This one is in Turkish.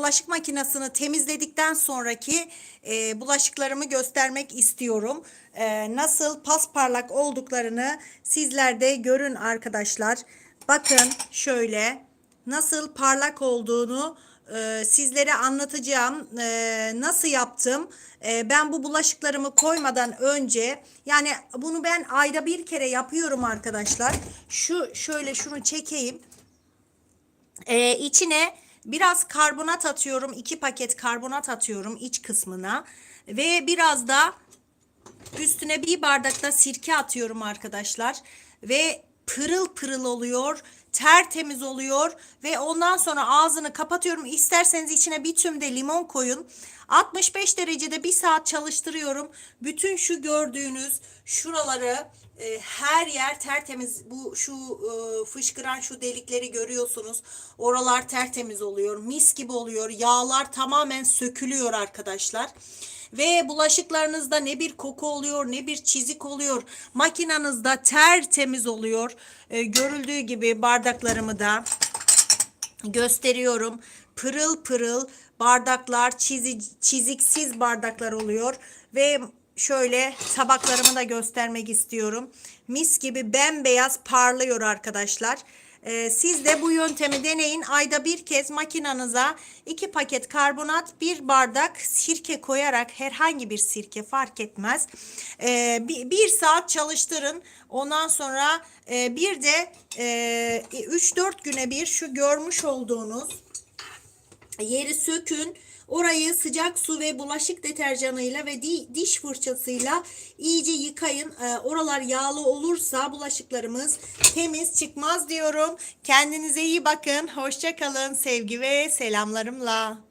bulaşık makinesini temizledikten sonraki e, bulaşıklarımı göstermek istiyorum. E, nasıl pasparlak olduklarını sizler de görün arkadaşlar. Bakın şöyle nasıl parlak olduğunu e, sizlere anlatacağım. E, nasıl yaptım? E, ben bu bulaşıklarımı koymadan önce yani bunu ben ayda bir kere yapıyorum arkadaşlar. Şu şöyle şunu çekeyim. Ee, içine biraz karbonat atıyorum. iki paket karbonat atıyorum iç kısmına. Ve biraz da üstüne bir bardakta sirke atıyorum arkadaşlar. Ve pırıl pırıl oluyor. Tertemiz oluyor. Ve ondan sonra ağzını kapatıyorum. İsterseniz içine bir tüm de limon koyun. 65 derecede bir saat çalıştırıyorum. Bütün şu gördüğünüz şuraları e, her yer tertemiz. Bu şu e, fışkıran şu delikleri görüyorsunuz. Oralar tertemiz oluyor. Mis gibi oluyor. Yağlar tamamen sökülüyor arkadaşlar. Ve bulaşıklarınızda ne bir koku oluyor ne bir çizik oluyor. Makinanızda tertemiz oluyor. E, görüldüğü gibi bardaklarımı da gösteriyorum. Pırıl pırıl bardaklar, çizi, çiziksiz bardaklar oluyor ve şöyle tabaklarımı da göstermek istiyorum. Mis gibi bembeyaz parlıyor arkadaşlar. Ee, siz de bu yöntemi deneyin. Ayda bir kez makinanıza iki paket karbonat, bir bardak sirke koyarak herhangi bir sirke fark etmez. Ee, bir, bir saat çalıştırın. Ondan sonra e, bir de e, 3-4 güne bir şu görmüş olduğunuz yeri sökün. Orayı sıcak su ve bulaşık deterjanıyla ve di- diş fırçasıyla iyice yıkayın. Ee, oralar yağlı olursa bulaşıklarımız temiz çıkmaz diyorum. Kendinize iyi bakın. Hoşça kalın. Sevgi ve selamlarımla.